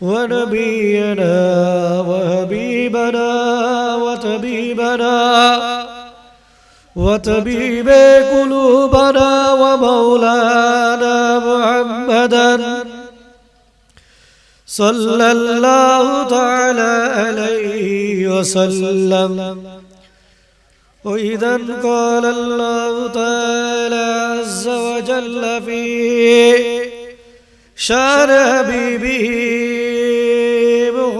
ونبينا وحبيبنا وطبيبنا وطبيب قلوبنا ومولانا محمدا صلى الله تعالى عليه وسلم. وإذا قال الله تعالى عز وجل في شان حبيبه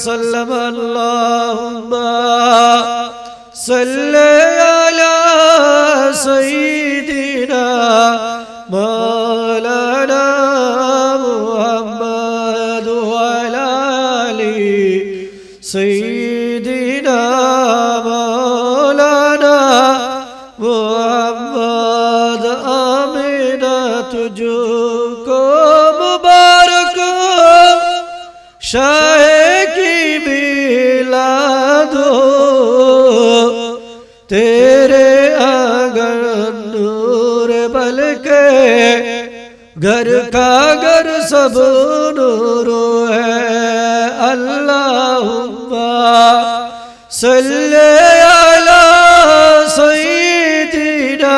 وسلم اللهم صل على سيدنا घर का घर सब नूरो है। अल्लाह सल्ले अला सय्यिदिना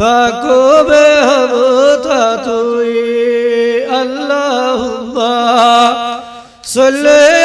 فاكو بهبطة الله صلي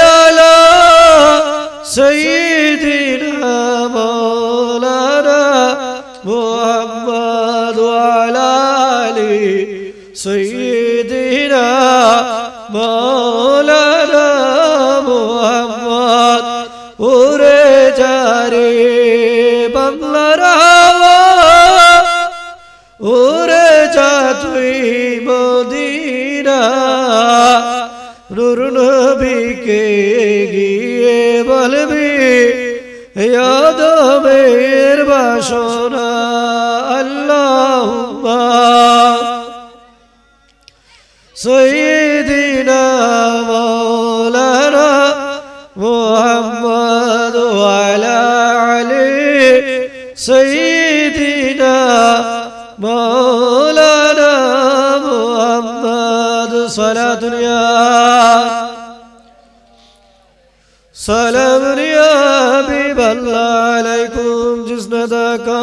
سلام حبیب اللہ علیکم، جس نے دیکھا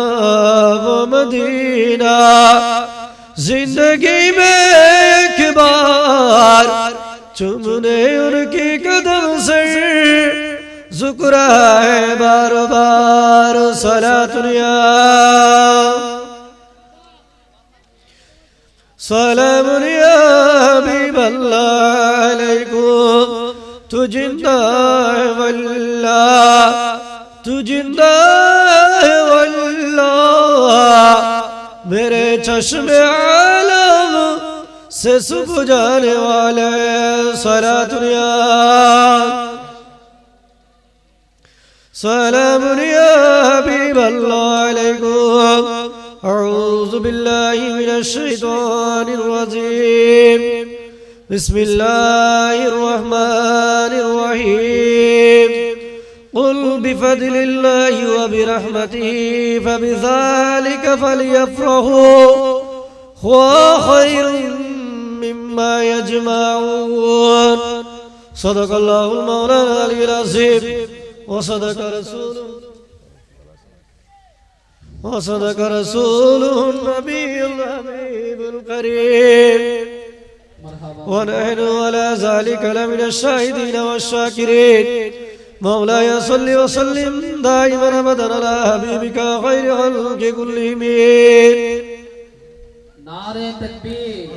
وہ مدینہ۔ زندگی میں ایک بار چم نے ان کی قدم سے ذکر ہے بار بار سلا دنیا سلام حبیب اللہ علیکم ਤੂੰ ਜਿੰਦਾ ਵੱਲਾ ਤੂੰ ਜਿੰਦਾ ਵੱਲਾ ਮੇਰੇ ਚਸ਼ਮ ਆਲਮ ਸੇ ਸੁਭ ਜਾਣੇ ਵਾਲੇ ਸਾਰਾ ਦੁਨੀਆ سلام يا حبيب الله عليكم أعوذ بالله من الشيطان الرجيم بسم الله الرحمن الرحيم قل بفضل الله وبرحمته فبذلك فليفرحوا هو خير مما يجمعون صدق الله المولى العلي العظيم وصدق رسوله وصدق رسوله النبي الحبيب الكريم ونحن على ذلك لمن الشاهدين والشاكرين مولاي صل وسلم دائما ابدا على حبيبك خير خلق كلهم নারে তকবীর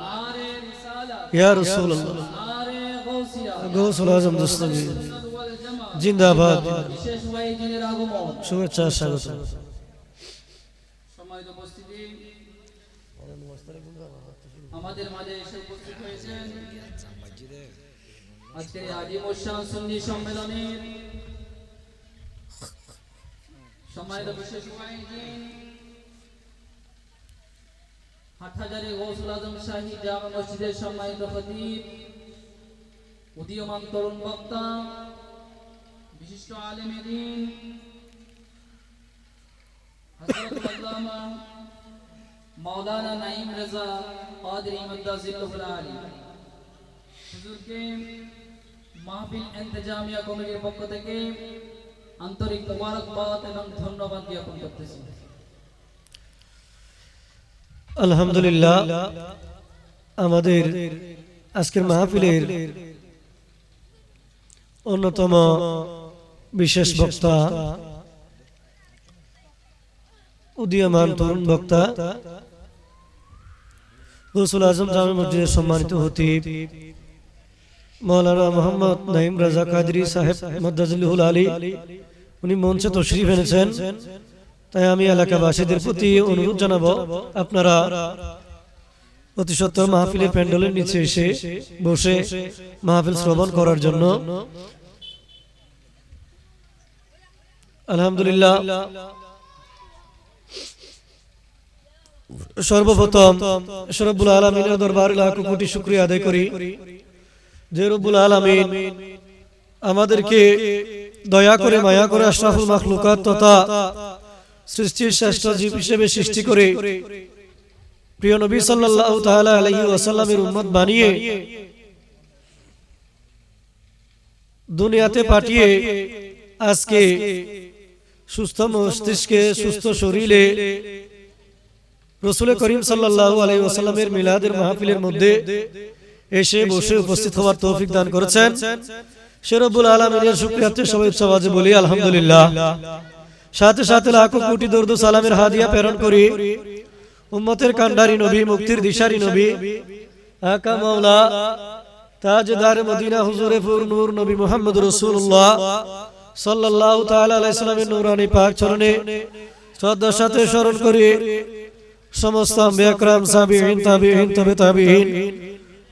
নারে রিসালাত يا رسول الله নারে গাউসিয়া غوث العظم دستگیر সুন্নাত ওয়াল জামাত জিন্দাবাদ বিশেষ ওয়াইজিনের আগমন শুভেচ্ছা স্বাগত সম্মানিত উপস্থিতি আমাদের মাঝে এসে উপস্থিত হয়েছেন। আজিম সম্মেলনের বিশেষ হাটহাজারি গৌসুল আজম শাহী মসজিদের সম্মানিত খতিব, উদীয়মান তরুণ বক্তা, বিশিষ্ট আলেম দিন আল্লামা মাওলানা নাইম রাজা কাদরি মাদ্দাজিল্লাহুল আলী। হুজুরকে মাহফিল ইন্তেজামিয়া কমিটির পক্ষ থেকে আন্তরিক মোবারকবাদ এবং ধন্যবাদ জ্ঞাপন করতেছি। আলহামদুলিল্লাহ, আমাদের আজকের মাহফিলের অন্যতম বিশেষ বক্তা, উদীয়মান তরুণ বক্তা গৌসুল আজম জামে মসজিদের সম্মানিত হতিব মৌলানা মোহাম্মদ নাইম রাজা কাদরি সাহেব মদ্দাজুল আলী, উনি মঞ্চে তশরিফ এনেছেন। তাই আমি এলাকাবাসীদের প্রতি অনুরোধ জানাব, আপনারা অতি সত্তর মাহফিলের প্যান্ডেলের নিচে এসে বসে মাহফিল শ্রবণ করার জন্য। আলহামদুলিল্লাহ সর্বপ্রথম সরবুল আলমিনের দরবার লাখো কোটি শুক্রিয়া আদায় করি যে রব্বুল আলমিন আমাদেরকে দয়া করে, মায়া করে আশরাফুল মাখলুকাত তথা সৃষ্টির শ্রেষ্ঠ জীব হিসেবে সৃষ্টি করে প্রিয় নবী সাল্লাল্লাহু তাআলা আলাইহি ওয়াসাল্লামের উম্মত বানিয়ে দুনিয়াতে পাঠিয়ে আজকে সুস্থ মস্তিষ্কে, সুস্থ শরীরে রসুল করিম সাল্লাল্লাহু আলাইহি ওয়াসাল্লামের মিলাদের মাহফিলের মধ্যে এসে বসে উপস্থিত হওয়ার তৌফিক দান করেছেন। সে রব্বুল আলামিনের শুকরিয়াতে সবাই উচ্চবাজে বলি, আলহামদুলিল্লাহ। সাথে সাথে লাখো কোটি দরুদ সালামের হাদিয়া প্রেরণ করি। উম্মতের কান্ডারি নবী, মুক্তির দিশারি নবী, আকা মাওলা, তাজদার মদিনা হুজুরে ফুর নূর নবী মুহাম্মদ রাসূলুল্লাহ সাল্লাল্লাহু তাআলা আলাইহি সাল্লামের নূরানি পাক চরণে শ্রদ্ধার সাথে স্মরণ করি। সমস্ত আম্বিয়াকরাম সাবিহীন তাবিহীন তবে তাবিহীন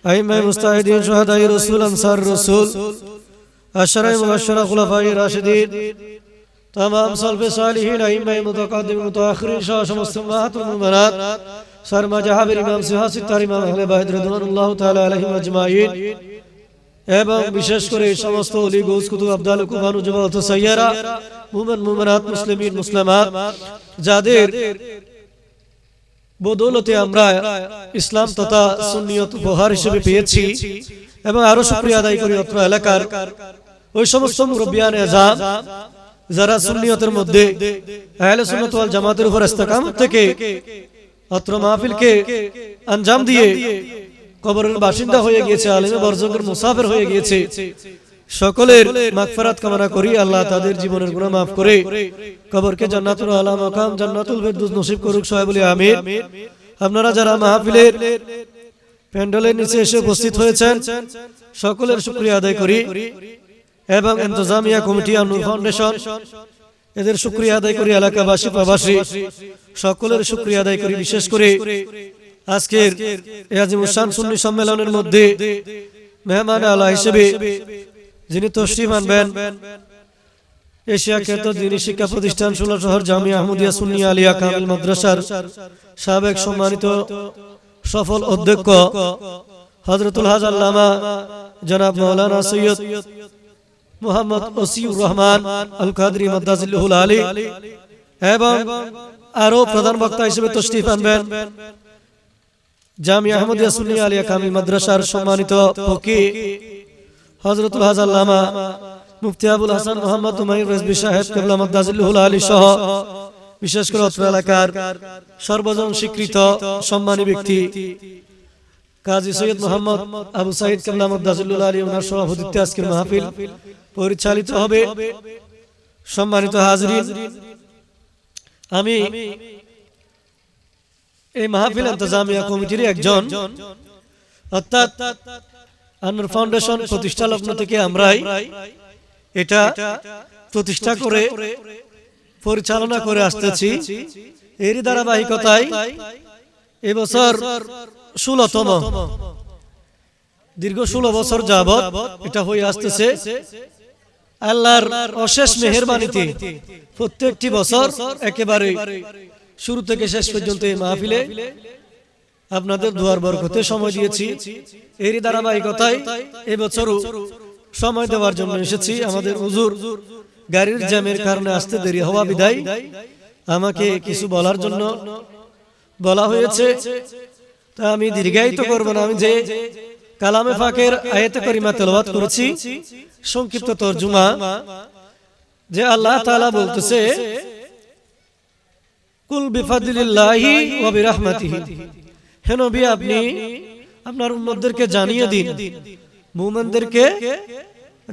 আইমাই মুস্তাহিদিন সোহাদাই রসুল, আনসার রসুল আশরাই মুবাশশারা খুলাফায়ে রাশিদিন تمام صلب صالحین ائمہ متقدم متاخرین شاہ سمست امہات المؤمنات سرما جابر امام سیاہ ستار امام اہل بیت رضوان اللہ تعالی علیہم এবং বিশেষ করে সমস্ত অলি গৌস কুতুব, আব্দাল কুমানু জমাত সৈয়ারা মুমেন, মুমেনাত, মুসলিমিন, মুসলিমাত, যাদের বদৌলতে আমরা ইসলাম তথা সুন্নিয়ত উপহার হিসেবে পেয়েছি এবং আরও শুকরিয়া আদায় করি অত্র এলাকার ওই সমস্ত মুরব্বিয়ান এজাম যারা সুন্নিয়তের মধ্যে আহলে ওয়াল জামাতের উপর ইস্তেকামত থেকে অত্র মাহফিলকে আঞ্জাম দিয়ে কবরের বাসিন্দা হয়ে গিয়েছে, আলিমে বরজঙ্গের মুসাফির হয়ে গিয়েছে। সকলের মাগফিরাত কামনা করি আল্লাহ তাদের জীবনের গুনাহ মাফ করে কবরকে জান্নাতুল আলা মাকাম জান্নাতুল ফিরদৌস নসিব করুক সবাই বলি আমিন। আপনারা যারা মাহফিলের প্যান্ডেলের নিচে এসে উপস্থিত হয়েছেন সকলের শুক্রিয়া আদায় করি। এবং ইন্তজামিয়া কমিটি আনুর ফাউন্ডেশন এদের শুক্রিয়া আদায় করি এলাকাবাসী প্রবাসী সকলের শুক্রিয়া আদায় করি বিশেষ করে আজকের আজিমুসান সুন্নি সম্মেলনের মধ্যে মেহমান আলা হিসেবে যিনি তশরিফ আনবেন। এশিয়া খ্যাত দিনী শিক্ষা প্রতিষ্ঠান ষোলো শহর জামিয়া আহমদিয়া সুন্নি আলিয়া কামিল মাদ্রাসার সাবেক সম্মানিত সফল অধ্যক্ষ হজরতুল হাজ আল্লামা জনাব মৌলানা সৈয়দ মোহাম্মদ ওসিউর রহমান আল কাদরি মাদ্দাজিল্লুহুল আলী এবং আরও প্রধান বক্তা হিসেবে তশরিফ আনবেন। জামি আহমদিয়া সুন্নি আলিয়া কামিল মাদ্রাসার সম্মানিত ফকি। হজরতুল হাজ আল্লামা মুফতি আবুল হাসান মোহাম্মদ উমাইর রেজবি সাহেব কেবলা মাদ্দাজিল্লুহুল আলী সহ বিশেষ করে অত্র এলাকার সর্বজন স্বীকৃত সম্মানী ব্যক্তি কাজী সৈয়দ মোহাম্মদ আবু সাইদ কেবলা মাদ্দাজিল্লুল আলী ওনার সভাপতিত্বে আজকের মাহফিল পরিচালিত হবে। সম্মানিত হাজরিন, আমি এই মাহফিল ইন্তজামিয়া কমিটির একজন, অর্থাৎ আনুর ফাউন্ডেশন প্রতিষ্ঠা লগ্ন থেকে আমরাই এটা প্রতিষ্ঠা করে পরিচালনা করে আসতেছি। এরই ধারাবাহিকতায় এবছর ষোলতম। দীর্ঘ ষোলো বছর যাবৎ এটা হয়ে আসতেছে। আল্লাহর অশেষ মেহরবানিতে প্রত্যেকটি বছর একেবারে শুরু থেকে শেষ পর্যন্ত এই মাহফিলে আপনাদের দুয়ার বরকতে সময় দিয়েছি। এরই ধারাবাহিকতায় এবছরও সময় দেওয়ার জন্য এসেছি আমাদের হুজুর। গাড়ির জ্যামের কারণে আসতে দেরি হওয়া বিদায়। আমাকে কিছু বলার জন্য বলা হয়েছে। তা আমি দীর্ঘায়িত করব না। আমি যে কালামে ফাকের আয়াতে করিমা তেলাওয়াত করেছি, সংক্ষিপ্ত তর্জুমা, যে আল্লাহ তাআলা বলতেছে, কুল বিফাদিলিল্লাহি ওয়া হে আপনি আপনার উম্মতদেরকে জানিয়ে দিন। মুমিনদেরকে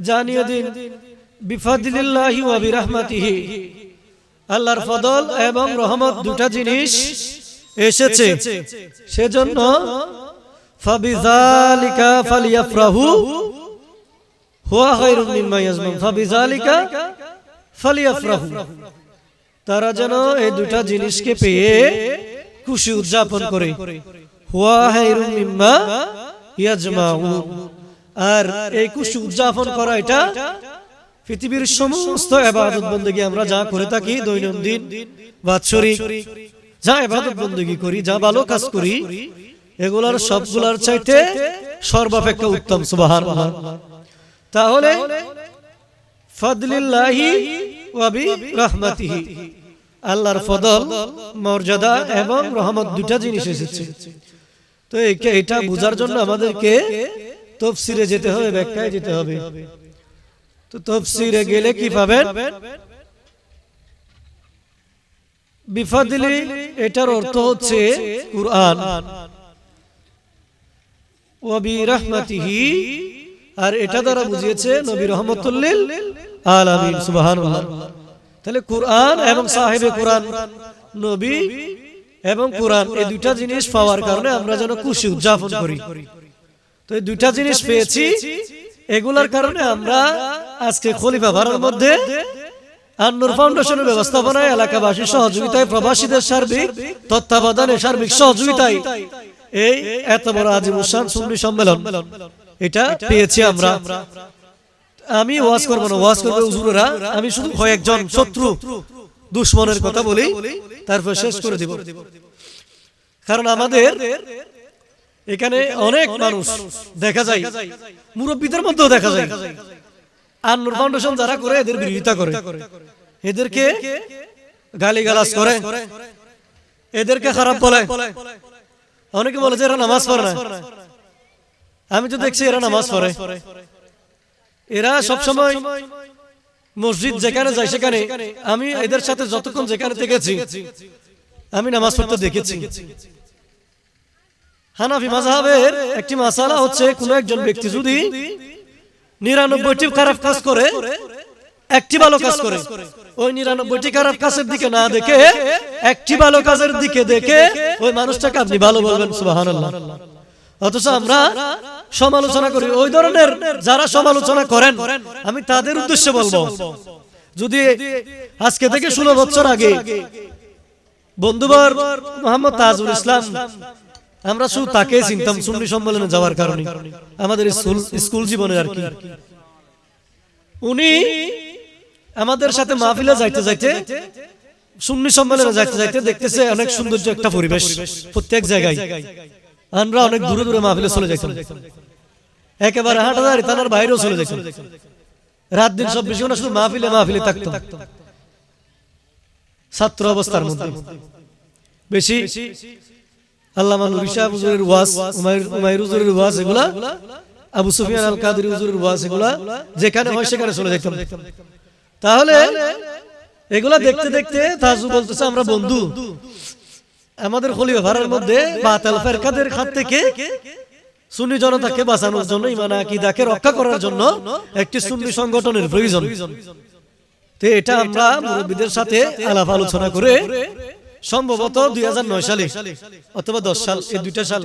জানিয়ে দিন। বিফাদিলিল্লাহি ওয়া বিরহমাতিহি। আল্লাহর ফদল এবং রহমত দুটা জিনিস এসেছে। সেজন্য ফাবিযালিকা ফালিয়াফরাহু, হুয়া খায়রুম মিম্মা ইয়াজমাউন। ফাবিযালিকা ফালিয়াফরাহু, তারা যেন এই দুটা জিনিসকে পেয়ে খুশি উদযাপন করে। হুয়া খায়রুম মিম্মা ইয়াজমাউন। আর এই খুশি উদযাপন করা এটা পৃথিবীর সমস্ত এবাদত বন্দী আমরা যা করে থাকি, দৈনন্দিন বাৎসরিক যা এবাদত বন্দী করি, যা ভালো কাজ করি, এগুলার সবগুলার চাইতে সর্বাপেক্ষা উত্তম সুবাহান তাহলে ফদলিল্লাহি ওয়াবি রহমাতিহি আল্লাহর ফদল, মর্যাদা এবং রহমত দুটা জিনিস এসেছে। তো এটা বোঝার জন্য আমাদেরকে তফসিরে যেতে হবে ব্যাখ্যায় যেতে হবে। তো তফসিরে গেলে কি পাবেন? বিফাদিলি এটার অর্থ হচ্ছে কুরআন। ওয়াবি রহমাতিহি আর এটা দ্বারা বুঝিয়েছে নবী রহমতুল্লিল আলামিন সুবহানাল্লাহ। তাহলে কুরআন এবং সাহেবে কুরআন নবী এবং কোরআন এই দুইটা জিনিস পাওয়ার কারণে আমরা যেন খুশি উদযাপন করি। তো এই দুইটা জিনিস পেয়েছি। এগুলার কারণে আমরা আজকে খলিফা ভাড়ার মধ্যে আন্নুর ফাউন্ডেশনের ব্যবস্থাপনায় এলাকাবাসীর সহযোগিতায় প্রবাসীদের সার্বিক তত্ত্বাবধানে সার্বিক সহযোগিতায় এই এত বড় আজিমুসান সুন্নি সম্মেলন। এটা পেয়েছি আমরা। আমি ওয়াজ করব না ওয়াজ করবে হুজুরেরা। আমি শুধু কয়েকজন শত্রু। দুশ্মনের কথা বলি তারপর শেষ করে দিব। কারণ আমাদের এখানে অনেক মানুষ দেখা যায়। মুরব্বীদের মধ্যেও দেখা যায়। আর নূর ফাউন্ডেশন যারা করে এদের বিরোধিতা করে। এদেরকে গালি গালাজ করে। এদেরকে খারাপ বলে। অনেকে বলে যে এরা নামাজ পড়ে না। আমি তো দেখছি এরা নামাজ পড়ে। এরা সবসময় মসজিদ যেখানে যায় সেখানে আমি এদের সাথে যতক্ষণ যেখানে থেকেছি। আমি নামাজ পড়তে দেখেছি। হানাফি মাযহাবের একটি মাসালা হচ্ছে কোন একজন ব্যক্তি যদি নিরানব্বইটি খারাপ কাজ করে একটি ভালো কাজ করে। ওই নিরানব্বইটি খারাপ কাজের দিকে না দেখে একটি ভালো কাজের দিকে দেখে ওই মানুষটাকে আপনি ভালো বলবেন সুবাহান অথচ আমরা সমালোচনা করি। ওই ধরনের যারা সমালোচনা করেন, আমি তাদের উদ্দেশ্যে বলব। যদি আজকে থেকে ষোলো বছর আগে বন্ধুবর মোহাম্মদ তাজুল ইসলাম, আমরা শুধু তাকে চিনতাম সুন্নি সম্মেলনে যাওয়ার কারণে, আমাদের স্কুল জীবনে আর কি। উনি আমাদের সাথে মাহফিলে যাইতে যাইতে, সুন্নি সম্মেলনে যাইতে যাইতে দেখতেছে অনেক সৌন্দর্য একটা পরিবেশ প্রত্যেক জায়গায়। আমরা অনেক দূরে দূরে মাহফিলে চলে যাইতাম। একেবারে হাঁটাদারি থানার বাইরেও চলে যাইতাম। রাত দিন চব্বিশ ঘণ্টা শুধু মাহফিলে মাহফিলে থাকতাম। ছাত্র অবস্থার মধ্যে। বেশি আল্লাহ হুজুরের ওয়াজ, উমাইর- হুজুরের ওয়াজ এগুলা, আবু সুফিয়ান আল কাদের হুজুরের ওয়াজ এগুলা, যেখানে হয় সেখানে চলে তাহলে এগুলা দেখতে দেখতে তাজু বলতেছে, আমরা বন্ধু। আমাদের খলিফা ভাড়ার মধ্যে বাতাল ফেরকাদের হাত থেকে সুন্নি জনতাকে বাঁচানোর জন্য ইমান আকিদাকে রক্ষা করার জন্য একটি সুন্নি সংগঠনের প্রয়োজন। তো এটা আমরা মুরব্বীদের সাথে আলাপ আলোচনা করে সম্ভবত দুই হাজার নয় সালে অথবা দশ সাল এই দুইটা সাল।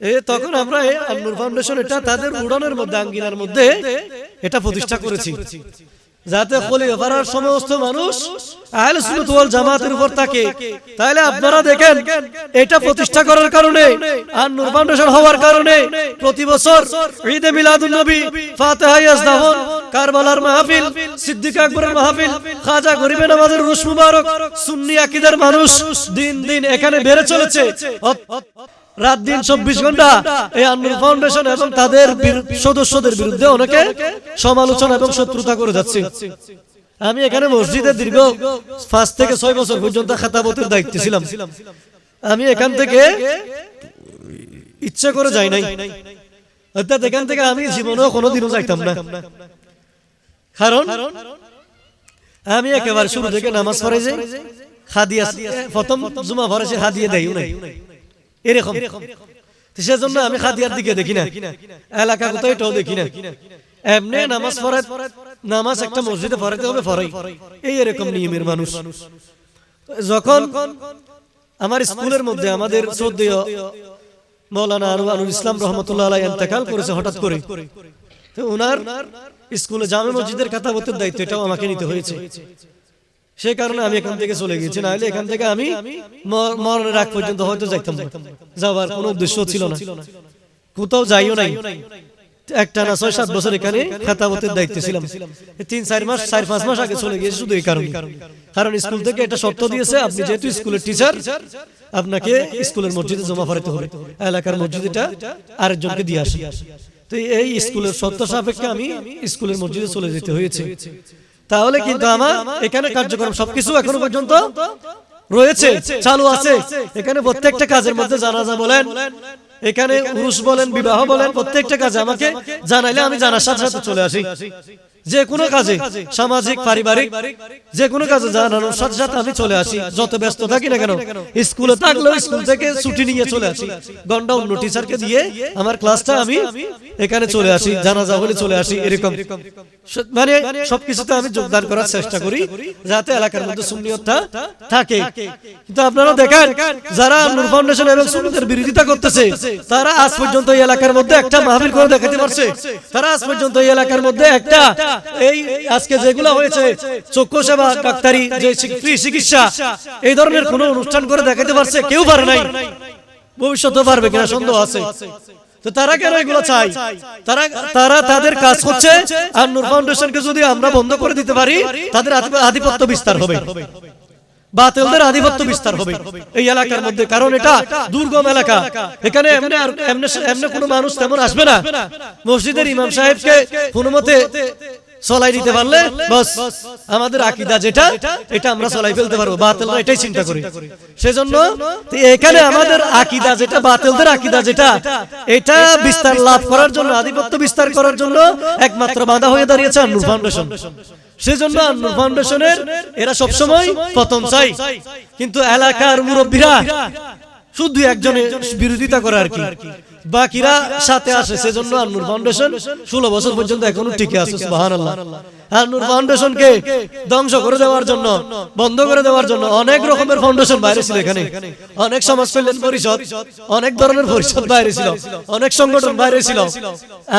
এ তখন আমরা এই আন্নুর ফাউন্ডেশন এটা তাদের উড়ানের মধ্যে আঙ্গিনার মধ্যে এটা প্রতিষ্ঠা করেছি। যাতে খলিফার সমস্ত মানুষ আহলে সুন্নাত ওয়াল জামাতের উপর থাকে তাহলে আপনারা দেখেন এটা প্রতিষ্ঠা করার কারণে আর নূর ফাউন্ডেশন হওয়ার কারণে প্রতি বছর ঈদে মিলাদুন নবী ফাতিহা ইয়াজদাহন কারবালার মাহফিল সিদ্দিক আকবরের মাহফিল খাজা গরিবে নামাজের রুশ মুবারক সুন্নি আকীদার মানুষ দিন দিন এখানে বেড়ে চলেছে। রাত দিন চব্বিশ ঘণ্টা এই আন্নুর ফাউন্ডেশন এবং তাদের সদস্যদের বিরুদ্ধে অনেকে সমালোচনা এবং শত্রুতা করে যাচ্ছে। আমি এখানে মসজিদে দীর্ঘ পাঁচ থেকে ছয় বছর পর্যন্ত খাতাবতের দায়িত্বে ছিলাম। আমি এখান থেকে ইচ্ছা করে যাই নাই। অর্থাৎ এখান থেকে আমি জীবনেও কোনোদিনও যাইতাম না। কারণ আমি একেবারে শুরু থেকে নামাজ পড়ে যাই হাদিয়া প্রথম জুমা ভরেছে হাদিয়া দেয় নাই। এরকম। সেজন্য আমি খাদিয়ার দিকে দেখি না। এলাকা কোথাও এটাও দেখি না। এমনি নামাজ পড়ে নামাজ একটা মসজিদে পড়াতে হবে, পড়াই। এই এরকম নিয়মের মানুষ। যখন আমার স্কুলের মধ্যে আমাদের শ্রদ্ধেয় মৌলানা আনোয়ারুল ইসলাম রহমতুল্লাহ আলাই ইন্তেকাল করেছে হঠাৎ করে। তো ওনার স্কুলে জামে মসজিদের খাতাবতের দায়িত্ব এটাও আমাকে নিতে হয়েছে। সেই কারণে আমি এখান থেকে চলে গেছি না হলে এখান থেকে আমি মরণের আগ পর্যন্ত হয়তো যাইতাম। যাওয়ার কোনো উদ্দেশ্য ছিল না। কোথাও যাইও নাই। একটা না ছয় সাত বছর এখানে খাতাবতের দায়িত্বে ছিলাম। তিন, চার মাস, চার পাঁচ মাস আগে চলে গিয়েছি শুধু এই কারণে। কারণ স্কুল থেকে এটা শর্ত দিয়েছে, আপনি যেহেতু স্কুলের টিচার আপনাকে স্কুলের মসজিদে জমা পড়াতে হবে। এলাকার মসজিদটা আরেকজনকে দিয়ে আসি তো এই স্কুলের শর্ত সাপেক্ষে আমি স্কুলের মসজিদে চলে যেতে হয়েছে। তাহলে কিন্তু আমার এখানে কার্যক্রম সবকিছু এখনও পর্যন্ত রয়েছে চালু আছে। এখানে প্রত্যেকটা কাজের মধ্যে জানাজা বলেন এখানে পুরুষ বলেন বিবাহ বলেন প্রত্যেকটা কাজে আমাকে জানাইলে আমি জানার সাথে সাথে চলে আসি। যে কোনো কাজে সামাজিক পারিবারিক যে কোনো কাজে জানানোর সাথে সাথে আমি চলে আসি যত ব্যস্ত থাকি না কেন স্কুলে থাকলেও স্কুল থেকে ছুটি নিয়ে চলে আসি। ঘণ্টা অন্য টিচারকে দিয়ে আমার ক্লাসটা আমি এখানে চলে আসি জানাজা হলে চলে আসি এরকম। মানে সবকিছুতে আমি যোগদান করার চেষ্টা করি যাতে এলাকার মধ্যে সুন্নিয়তটা থাকে। কিন্তু আপনারা দেখেন যারা নূর ফাউন্ডেশন এবং সুন্নিতের বিরোধিতা করতেছে তারা আজ পর্যন্ত এই এলাকার মধ্যে একটা মাহফিল করে দেখাতে পারছে। তারা আজ পর্যন্ত এই এলাকার মধ্যে একটা এই আজকে যেগুলো হয়েছে, চক্ষু সেবা, ডাক্তারি, যে চিকিৎসা, এই ধরনের কোন অনুষ্ঠান করে দেখাতে পারছে, কেউ পারে নাই। ভবিষ্যতে পারবে কিনা সন্দেহ আছে। তারা কেন এগুলো চাই তারা তারা তাদের কাজ করছে আর নূর ফাউন্ডেশনকে যদি আমরা বন্ধ করে দিতে পারি, তাদের আধিপত্য বিস্তার হবে। বাতিলদের আধিপত্য বিস্তার হবে। এই এলাকার মধ্যে, কারণ এটা দুর্গম এলাকা। এখানে এমনি কোনো মানুষ তেমন আসবে না। মসজিদের ইমাম সাহেবকে কোনো মতে চলাই দিতে পারলে বস আমাদের আকিদা যেটা এটা আমরা চলাই ফেলতে পারব বাতিলরা এটাই চিন্তা করি। সেজন্য এখানে আমাদের আকিদা যেটা বাতিলদের আকিদা যেটা এটা বিস্তার লাভ করার জন্য আধিপত্য বিস্তার করার জন্য একমাত্র বাধা হয়ে দাঁড়িয়েছে আন্নুর ফাউন্ডেশন সেজন্য আন্নুর ফাউন্ডেশনের এরা সবসময় পতন চাই। কিন্তু এলাকার মুরব্বীরা শুধু একজনে বিরোধিতা করে আর কি। বাকিরা সাথে আসে সেজন্য আন্নুর ফাউন্ডেশন ষোলো বছর পর্যন্ত এখনও টিকে আছে সুবাহান আল্লাহ ফাউন্ডেশনকে ধ্বংস করে দেওয়ার জন্য বন্ধ করে দেওয়ার জন্য অনেক রকমের ফাউন্ডেশন বাইরে ছিল এখানে। অনেক সমাজ কল্যাণ পরিষদ অনেক ধরনের পরিষদ বাইরে ছিল। অনেক সংগঠন বাইরে ছিল।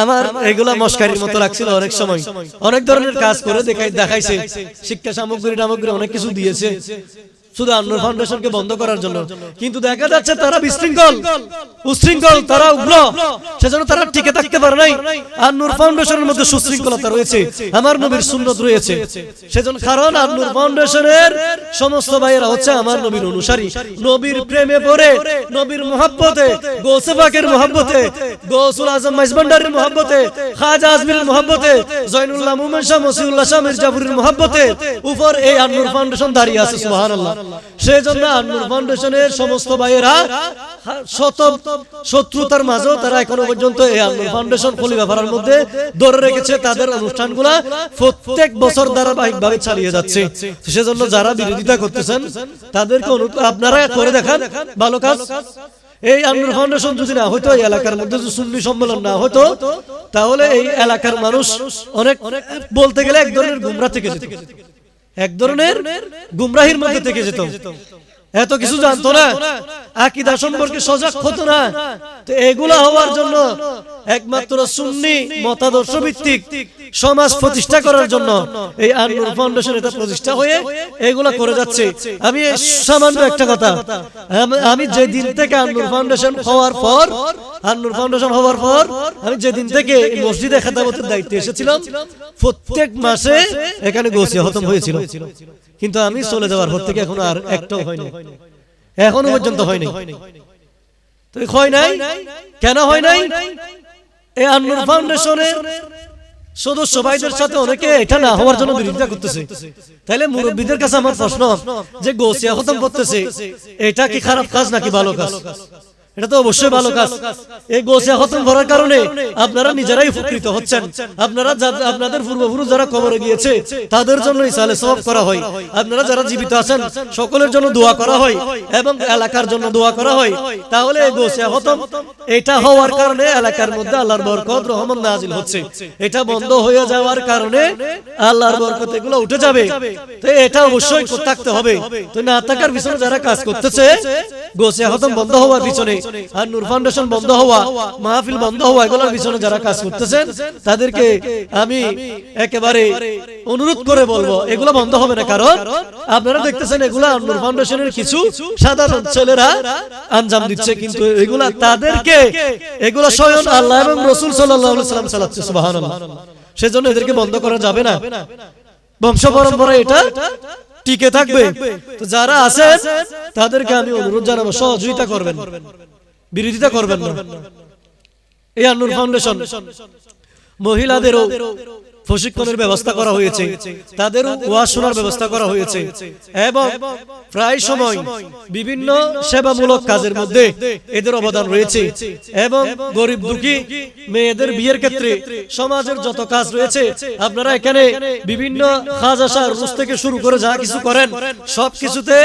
আমার এগুলা মস্কারির মতো লাগছিল অনেক সময়। অনেক ধরনের কাজ করে দেখাই দেখাইছে শিক্ষা সামগ্রী টামগ্রী অনেক কিছু দিয়েছে। শুধু আন্নুর ফাউন্ডেশনকে বন্ধ করার জন্য। কিন্তু দেখা যাচ্ছে তারা বিশৃঙ্খল। উশৃঙ্খল তারা উগ্র। সেজন্য তারা টিকে থাকতে পারে নাই। আন্নুর ফাউন্ডেশনের মধ্যে সুশৃঙ্খলতা রয়েছে। আমার নবীর সুন্নত রয়েছে। সেজন্য কারণ আন্নুর ফাউন্ডেশনের সমস্ত ভাইয়েরা হচ্ছে আমার নবীর অনুসারী। নবীর প্রেমে পড়ে নবীর মোহাব্বতে গৌসে পাকের মোহাব্বতে গৌসুল আজম মাইজবান্ডারের মোহাব্বতে খাজা আজমিরের মোহাব্বতে জয়নুল্লাহ মুমেন শাহ মসিউল্লাহ শাহ মির্জাপুরের মোহাব্বতে উপর এই আন্নুর ফাউন্ডেশন দাঁড়িয়ে আছে সুবহানাল্লাহ সেই জন্য আন্নুর ফাউন্ডেশনের সমস্ত ভাইয়েরা, শত শত্রুতার মাঝেও তারা এখনও পর্যন্ত এই আন্নুর ফাউন্ডেশন খলিফা ফারার মধ্যে ধরে রেখেছে তাদের অনুষ্ঠানগুলা। প্রত্যেক বছর ধারাবাহিকভাবে চালিয়ে যাচ্ছে। সেজন্য যারা বিরোধিতা করতেছেন, তাদেরকে আপনারা করে দেখান, ভালো কাজ। এই আন্নুর ফাউন্ডেশন যদি না হতো এই এলাকার মধ্যে যদি সুন্নি সম্মেলন না হতো তাহলে এই এলাকার মানুষ অনেক বলতে গেলে এক ধরনের গুমরা থেকে যেত। এক ধরনের গুমরাহির মধ্যে থেকে যেত। এত কিছু জানতো না। আকিদা সম্পর্কে সজাগ হতো না। তো এগুলা হওয়ার জন্য একমাত্র সুন্নি মতাদর্শ ভিত্তিক সমাজ প্রতিষ্ঠা করার জন্য এই আননুর ফাউন্ডেশন এটা প্রতিষ্ঠা হয়ে এগুলা করে যাচ্ছে। আমি সামান্য একটা কথা। আমি যে দিন থেকে আননুর ফাউন্ডেশন হওয়ার পর আননুর ফাউন্ডেশন হওয়ার পর আমি যেদিন থেকে এই মসজিদে খেতাবতের দায়িত্বে এসেছিলাম প্রত্যেক মাসে এখানে গোসিয়া হতম হয়েছিল। কিন্তু আমি চলে যাওয়ার পর থেকে এখন আর একটাও হয়নি এখনও পর্যন্ত হয়নি। তো হয় নাই? কেন হয় নাই? এই আন্নুর ফাউন্ডেশনে সদস্য ভাইদের সাথে অনেকে এটা না হওয়ার জন্য বিরোধিতা করতেছে। তাহলে মুরব্বীদের কাছে আমার প্রশ্ন, যে গোসিয়া খতম করতেছে, এটা কি খারাপ কাজ নাকি ভালো কাজ? এটা তো অবশ্যই ভালো কাজ। এই গোসিয়া খতম করার কারণে আপনারা নিজেরাই উপকৃত হচ্ছেন। আপনারা আপনাদের পূর্বপুরুষ যারা কবরে গিয়েছে, তাদের জন্য ইসালে সওয়াব করা হয়। আপনারা যারা জীবিত আছেন, সকলের জন্য দোয়া করা হয় এবং এলাকার জন্য দোয়া করা হয়। তাহলে এই গোসিয়া খতম। এটা হওয়ার কারণে এলাকার মধ্যে আল্লাহর বরকত রহমান নাজিল হচ্ছে। এটা বন্ধ হয়ে যাওয়ার কারণে আল্লাহর বরকত এগুলো উঠে যাবে। তো এটা অবশ্যই থাকতে হবে। তো না থাকার পিছনে যারা কাজ করতেছে গোসিয়া খতম বন্ধ হওয়ার পিছনে আর নূর ফাউন্ডেশন বন্ধ হওয়া, মাহফিল বন্ধ হওয়া এগুলোর পিছনে যারা কাজ করতেছেন, তাদেরকে আমি একেবারে অনুরোধ করে বলব, এগুলো বন্ধ হবে না। কারণ আপনারা দেখতেছেন এগুলা নূর ফাউন্ডেশনের কিছু সাধারণ ছেলেরা আঞ্জাম দিচ্ছে, কিন্তু এগুলা তাদেরকে, এগুলা স্বয়ং আল্লাহ এবং রসুল সাল্লাহ সাল্লাম চালাচ্ছে, সুবহানাল্লাহ। সেজন্য এদেরকে বন্ধ করা যাবে না। বংশ পরম্পরা এটা টিকে থাকবে। তো যারা আছেন, তাদেরকে আমি অনুরোধ জানাব, সহযোগিতা করবেন। বিরোধিতা করবেন না। এই নূর ফাউন্ডেশন মহিলাদেরও প্রশিক্ষণের ব্যবস্থা করা হয়েছে তাদেরও ওয়াজ শোনার ব্যবস্থা করা হয়েছে। এবং প্রায় সময় বিভিন্ন সেবামূলক কাজের মধ্যে এদের অবদান রয়েছে। এবং গরিব দুঃখী মেয়েদের বিয়ের ক্ষেত্রে সমাজের যত কাজ রয়েছে আপনারা এখানে বিভিন্ন কাজ আসার রুশ থেকে শুরু করে যা কিছু করেন সব কিছুতে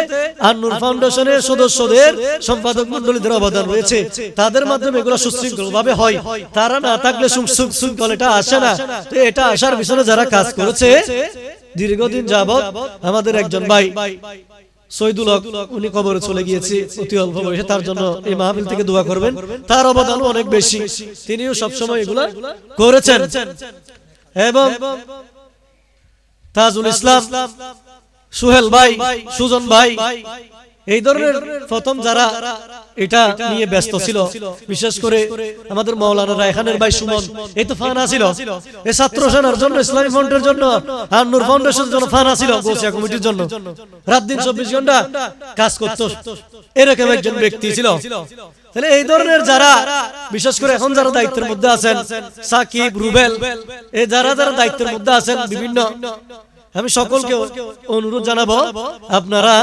আন্নুর ফাউন্ডেশনের সদস্যদের সম্পাদক মন্ডলীদের অবদান রয়েছে। তাদের মাধ্যমে এগুলো সুশৃঙ্খল ভাবে হয়। তারা না থাকলে সুশৃঙ্খল এটা আসে না তো এটা আসার পিছনে যারা কাজ করেছে, দীর্ঘদিন যাবৎ আমাদের একজন ভাই, সৈদুল হক, উনি কবরে চলে গিয়েছে, অতি অল্প বয়সে তার জন্য এই মাহফিল থেকে দোয়া করবেন। তার অবদান অনেক বেশি। তিনিও সবসময় এগুলা করেছেন। এবং তাজুল ইসলাম, সুহেল ভাই, সুজন ভাই এই ধরনের প্রথম যারা এটা নিয়ে ব্যস্ত ছিল বিশেষ করে আমাদের মৌলানা রায়হানের ভাই সুমন এই তো ফানা ছিল। এই ছাত্র সেনার জন্য ইসলামী ফ্রন্টের জন্য আর নূর ফাউন্ডেশনের জন্য ফানা ছিল গোসিয়া কমিটির জন্য। রাত দিন চব্বিশ ঘণ্টা কাজ করত। এরকম একজন ব্যক্তি ছিল। তাহলে এই ধরনের যারা বিশেষ করে এখন যারা দায়িত্বের মধ্যে আছেন সাকিব রুবেল এই যারা যারা দায়িত্বের মধ্যে আছেন বিভিন্ন আমি সকলকে অনুরোধ জানাব, আপনারা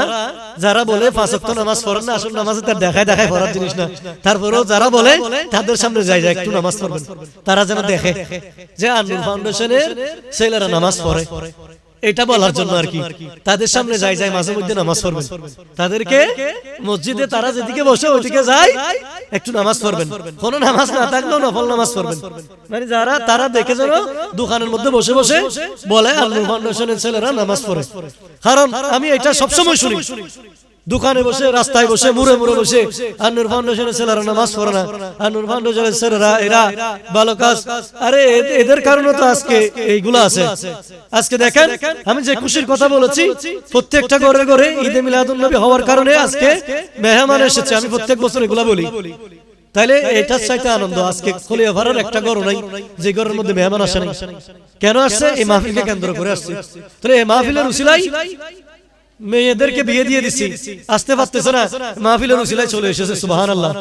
যারা বলে পাঁচ ওয়াক্ত নামাজ পড়েন না, আসল নামাজ তার দেখায় দেখায় পড়ার জিনিস না। তারপরেও যারা বলে, তাদের সামনে যাই যায় একটু নামাজ পড়বেন। তারা যেন দেখে যে আনন্দ ফাউন্ডেশনের ছেলেরা নামাজ পড়ে। এটা বলার জন্য আর কি তাদের সামনে যাই যাই মাঝে মধ্যে নামাজ পড়বেন তাদেরকে মসজিদে তারা যেদিকে বসে ওইদিকে যায় একটু নামাজ পড়বেন কোনো নামাজ না থাকলেও নফল নামাজ পড়বেন মানে যারা তারা দেখে যেন দোকানের মধ্যে বসে বসে বলে আল্লাহ ফাউন্ডেশনের ছেলেরা নামাজ পড়ে কারণ আমি এটা সবসময় শুনি দোকানে বসে রাস্তায় বসে মুড়ে মুড়ে বসে। আর আন্নুর ফাউন্ডেশনের ছেলেরা নামাজ পড়ে না। আর আন্নুর ফাউন্ডেশনের ছেলেরা এরা ভালো কাজ। আরে এদের কারণে তো আজকে এইগুলা আছে। আজকে দেখেন আমি যে খুশির কথা বলেছি প্রত্যেকটা ঘরে ঘরে ঈদে মিলাদুল নবী হওয়ার কারণে আজকে মেহমান এসেছে আমি প্রত্যেক বছর এগুলা বলি। তাইলে এটার চাইতে আনন্দ আজকে খলিয়া ভাড়ার একটা ঘর নাই যে ঘরের মধ্যে মেহমান আসে নাই। কেন আসছে? এই মাহফিলকে কেন্দ্র করে আসছে। তাহলে এই মাহফিলের উসিলাই মেয়েদেরকে বিয়ে দিয়ে দিছি। আসতে পারতেছে না। মাহফিলের উসিলায় চলে এসেছে সুবাহান আল্লাহ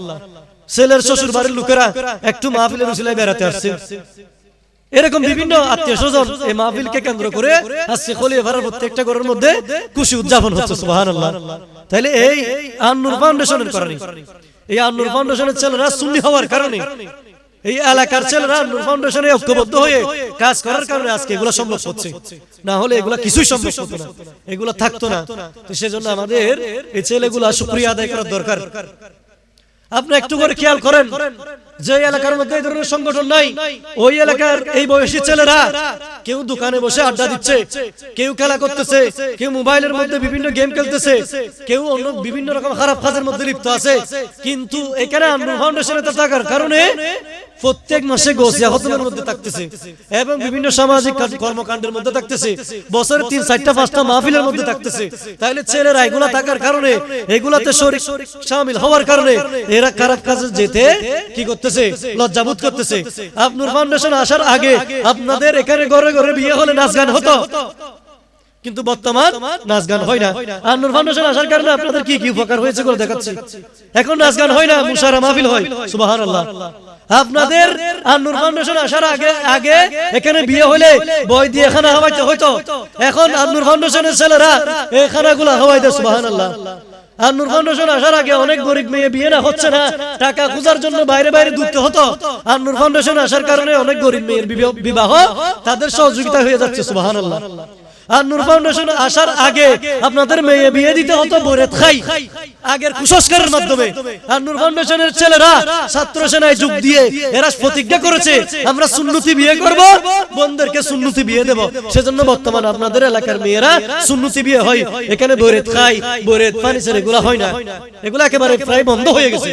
ছেলের শ্বশুর বাড়ির লোকেরা একটু মাহফিলের উসিলায় বেড়াতে আসছে। এরকম বিভিন্ন আত্মীয় স্বজন এই মাহফিলকে কেন্দ্র করে আজকে খলিয়া ভাড়ার প্রত্যেকটা ঘরের মধ্যে খুশি উদযাপন হচ্ছে সুবাহান আল্লাহ তাহলে এই আন্নুর ফাউন্ডেশনের কারণে। এই আন্নুর ফাউন্ডেশনের ছেলেরা সুন্নি হওয়ার কারণে এই এলাকার ছেলেরা নূর ফাউন্ডেশনে ঐক্যবদ্ধ হয়ে কাজ করার কারণে আজকে এগুলো সম্ভব হচ্ছে। না হলে এগুলো কিছুই সম্ভব হতো না। এগুলো থাকতো না। তো সেজন্য আমাদের এই ছেলেগুলো শুক্রিয়া আদায় করার দরকার। আপনি একটু করে খেয়াল করেন যে এলাকার মধ্যে এই ধরনের সংগঠন নাই। ওই এলাকার এই বয়সী ছেলেরা কেউ দোকানে বসে আড্ডা দিচ্ছে, কেউ খেলা করতেছে, কেউ মোবাইলের মধ্যে বিভিন্ন গেম খেলতেছে, কেউ অন্য বিভিন্ন রকম খারাপ কাজের মধ্যে লিপ্ত আছে। কিন্তু এখানে আন্দোলন ফাউন্ডেশনে থাকার কারণে প্রত্যেক মাসে গোসিয়া হতনের মধ্যে থাকতেছে এবং বিভিন্ন সামাজিক কর্মকাণ্ডের মধ্যে থাকতেছে। বছরে তিন, চারটা, পাঁচটা মাহফিলের মধ্যে থাকতেছে। তাহলে ছেলেরা এগুলা থাকার কারণে এগুলাতে শরীর সামিল হওয়ার কারণে এরা খারাপ কাজে যেতে কি করতেছে? লজ্জাবোধ করতেছে। আপনার ফাউন্ডেশন আসার আগে আপনাদের এখানে ঘরে ঘরে বিয়ে হলে নাচ গান হতো? কিন্তু বর্তমান নাচ গান হয় না। আন্নুর ফাউন্ডেশন আসার কারণে আপনাদের কি কি উপকার হয়েছে বলে দেখাচ্ছি। এখন নাচ গান হয় না মুশারা মাহফিল হয়। সুবহানাল্লাহ। আপনাদের আন্নুর ফাউন্ডেশন আসার আগে আগে এখানে বিয়ে হলে বই দিয়ে খানা হাওয়াইতে হইতো। এখন আন্নুর ফাউন্ডেশনের ছেলেরা এই খানাগুলো হাওয়াই দেয়, সুবহানাল্লাহ। আর নূর ফাউন্ডেশন আসার আগে অনেক গরিব মেয়ে বিয়ে না হচ্ছে না, টাকা খোঁজার জন্য বাইরে বাইরে দূরতে হতো। আর নূর ফাউন্ডেশন আসার কারণে অনেক গরিব মেয়ের বিবাহ- তাদের সহযোগিতা হয়ে যাচ্ছে, সুবহানাল্লাহ। আর নূর ফাউন্ডেশন আসার আগে আপনাদের মেয়ে বিয়ে দিতে হতো বরেত খাই। আগের কুসংস্কারের মাধ্যমে। আর নূর ফাউন্ডেশনের ছেলেরা ছাত্র সেনায় যোগ দিয়ে এরা প্রতিজ্ঞা করেছে, আমরা সুন্নতি বিয়ে করব বোনদেরকে সুন্নতি বিয়ে দেব। সেজন্য বর্তমান আপনাদের এলাকার মেয়েরা সুন্নতি বিয়ে হয়। এখানে বরেত খাই, বরেত ছেড়ে এগুলা হয় না। এগুলা একেবারে প্রায় বন্ধ হয়ে গেছে।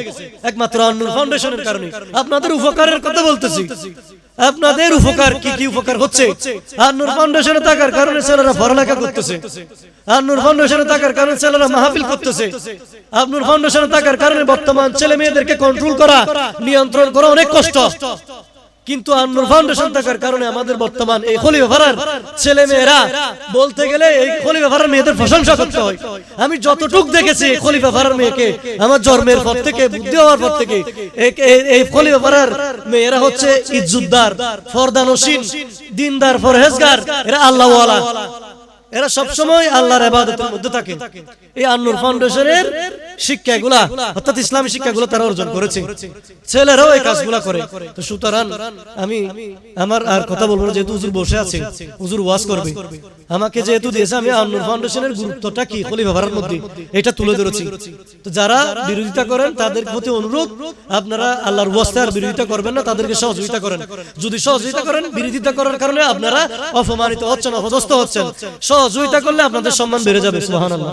একমাত্র আন্নুর ফাউন্ডেশনের কারণে। আপনাদের উপকারের কথা বলতেছি। আপনাদের উপকার কি কি উপকার হচ্ছে? আর নূর ফাউন্ডেশনে থাকার কারণে ছেলেরা পড়ালেখা করতেছে। আর নূর ফাউন্ডেশনে থাকার কারণে ছেলেরা মাহফিল করতেছে। আর নূর ফাউন্ডেশনে থাকার কারণে বর্তমান ছেলে মেয়েদেরকে কন্ট্রোল করা নিয়ন্ত্রণ করা অনেক কষ্ট। কিন্তু আন্নুর ফাউন্ডেশন থাকার কারণে আমাদের বর্তমান এই খলিফা ভাড়ার ছেলে মেয়েরা বলতে গেলে এই খলিফা ভাড়ার মেয়েদের প্রশংসা করতে হয়। আমি যতটুক দেখেছি খলিফা ভাড়ার মেয়েকে, আমার জন্মের পর থেকে, বুদ্ধি হওয়ার পর থেকে, এই- খলিফা ভাড়ার মেয়েরা হচ্ছে ইজ্জুদ্দার ফরদানসীন, দিনদার ফরহেজগার এরা আল্লাহওয়ালা। এরা সব সময় আল্লাহর ইবাদতের মধ্যে থাকে। এই আন্নুর ফাউন্ডেশনের শিক্ষাগুলা অর্থাৎ ইসলামী শিক্ষাগুলো তারা অর্জন করেছে। ছেলেরাও এই কাজগুলা করে। তো সুতরাং আমি আমার আর কথা বলব যেহেতু হুজুর বসে আছে হুজুর ওয়াজ করবে। আমাকে যেহেতু দিয়েছে আমি আন্নুর ফাউন্ডেশনের গুরুত্বটা কি খলিফা ভাড়ার মধ্যে? এটা তুলে ধরেছি। তো যারা বিরোধিতা করেন তাদের প্রতি অনুরোধ আপনারা আল্লাহর ওয়াস্তে আর বিরোধিতা করবেন না তাদেরকে সহযোগিতা করেন। যদি সহযোগিতা করেন বিরোধিতা করার কারণে আপনারা অপমানিত হচ্ছেন অপদস্থ হচ্ছেন সহযোগিতা করলে আপনাদের সম্মান বেড়ে যাবে সুবহানাল্লাহ।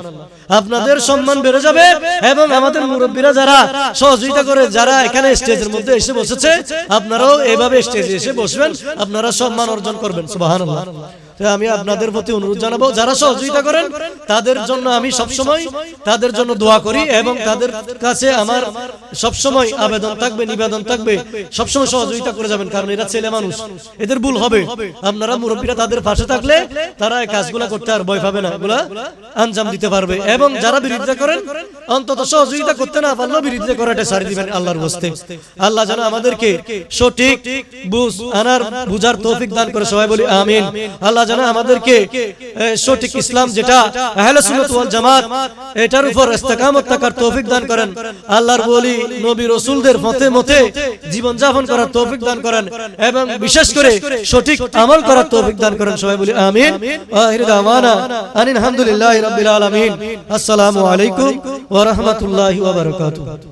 আপনাদের সম্মান বেড়ে যাবে এবং আমাদের মুরব্বীরা যারা সহযোগিতা করে যারা এখানে স্টেজের মধ্যে এসে বসেছে আপনারাও এভাবে স্টেজে এসে বসবেন। আপনারা সম্মান অর্জন করবেন সুবহানাল্লাহ। আমি আপনাদের প্রতি অনুরোধ জানাব, যারা সহযোগিতা করেন, তাদের জন্য আমি সব সময় তাদের জন্য দোয়া করি এবং তাদের কাছে আমার সব সময় আবেদন থাকবে, নিবেদন থাকবে সব সময় সহযোগিতা করে যাবেন, কারণ এরা ছেলে মানুষ, এদের ভুল হবে। আপনারা মুরব্বীরা তাদের পাশে থাকলে তারা এই কাজগুলা করতে আর ভয় পাবে না, এগুলা আঞ্জাম দিতে পারবে এবং যারা বিরোধিতা করেন, অন্তত সহযোগিতা করতে না পারলেও বিরোধিতা করাটা সারি দিবেন আল্লাহর বস্তে আল্লাহ যেন আমাদেরকে সঠিক বুঝ, আনার, বুঝার তৌফিক দান করে, সবাই বলি আমিন। আল্লাহ আল্লাহ যেন আমাদেরকে সঠিক ইসলাম যেটা আহলে সুন্নাত ওয়াল জামাত এটার উপর ইস্তেকামত থাকার তৌফিক দান করেন। আল্লাহর বলি নবী রাসূলদের মতে মতে জীবন যাপন করার তৌফিক দান করেন এবং বিশেষ করে সঠিক আমল করার তৌফিক দান করেন সবাই বলি আমিন। আখির দাওয়ানা আনিল হামদুলিল্লাহি রাব্বিল আলামিন। আসসালামু আলাইকুম ওয়া রাহমাতুল্লাহি ওয়া বারাকাতুহু।